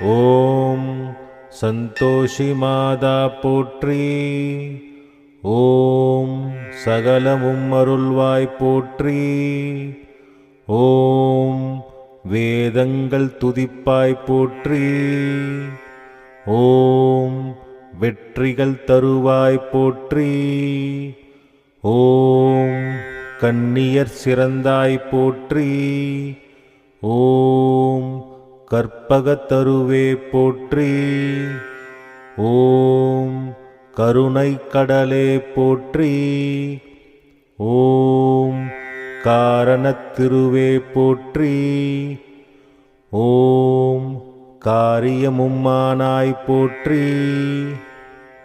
ஓம் சந்தோஷி மாதா போற்றி. ஓம் சகலமும் அருள்வாய் போற்றி. ஓம் வேதங்கள் துதிப்பாய் போற்றி. ஓம் வெற்றிகள் தருவாய் போற்றி. ஓம் கன்னியர் சிறந்தாய் போற்றி. ஓம் கற்பகத்தருவே போற்றி. ஓம் கருணை கடலே போற்றி. ஓம் காரணத்திருவே போற்றி. ஓம் காரியமும்மானாய் போற்றி.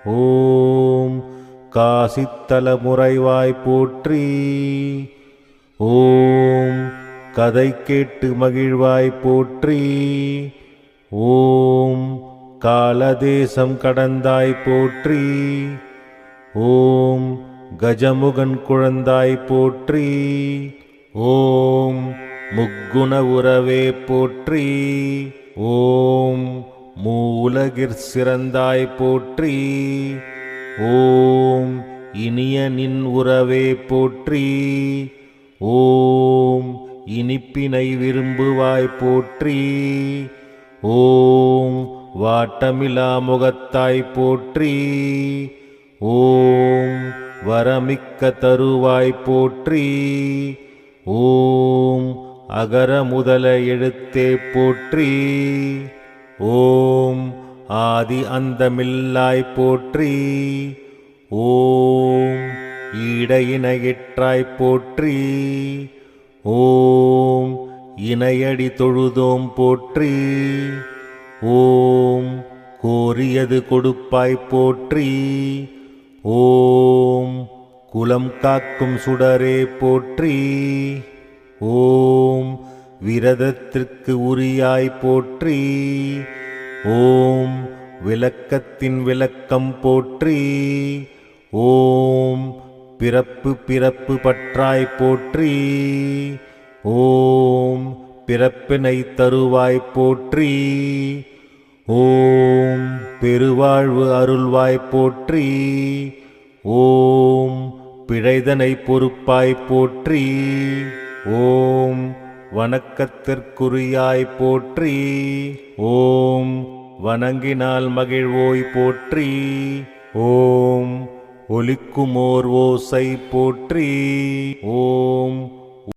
ஓம் காசித்தல முறைவாய் போற்றி. ஓம் கதை கேட்டு மகிழ்வாய் போற்றி. ஓம் காலதேசம் கடந்தாய் போற்றி. ஓம் கஜமுகன் குழந்தாய் போற்றி. ஓம் முக்குண உறவே போற்றி. ஓம் மூலகிற் சிறந்தாய் போற்றி. ஓம் இனிய நின் உறவே போற்றி. ஓம் இனிப்பினை விரும்புவாய் போற்றி. ஓம் வாட்டமிலா முகத்தாய் போற்றி. ஓம் வரமிக்க தருவாய் போற்றி. ஓம் அகர முதல எழுத்தே போற்றி. ஓம் ஆதி அந்தமில்லாய் போற்றி. ஓம் ஈடையினையிற்றாய் போற்றி. ஓம் இணையடி தொழுதோம் போற்றி. ஓம் கோரியது கொடுப்பாய் போற்றி. ஓம் குலம் காக்கும் சுடரே போற்றி. ஓம் விரதத்திற்கு உரியாய் போற்றி. ஓம் விளக்கத்தின் விளக்கம் போற்றி. ஓம் பிறப்பு பிறப்பு பற்றாய் போற்றி. ஓம் பிறப்பினை தருவாய் போற்றி. ஓம் பெருவாழ்வு அருள்வாய் போற்றி. ஓம் பிழைதனை பொறுப்பாய் போற்றி. ஓம் வணக்கத்திற்குரியாய் போற்றி. ஓம் வணங்கினால் மகிழ்வோய் போற்றி. ஓம் ஒலிக்குமோர் ஓசை போற்றி. ஓம்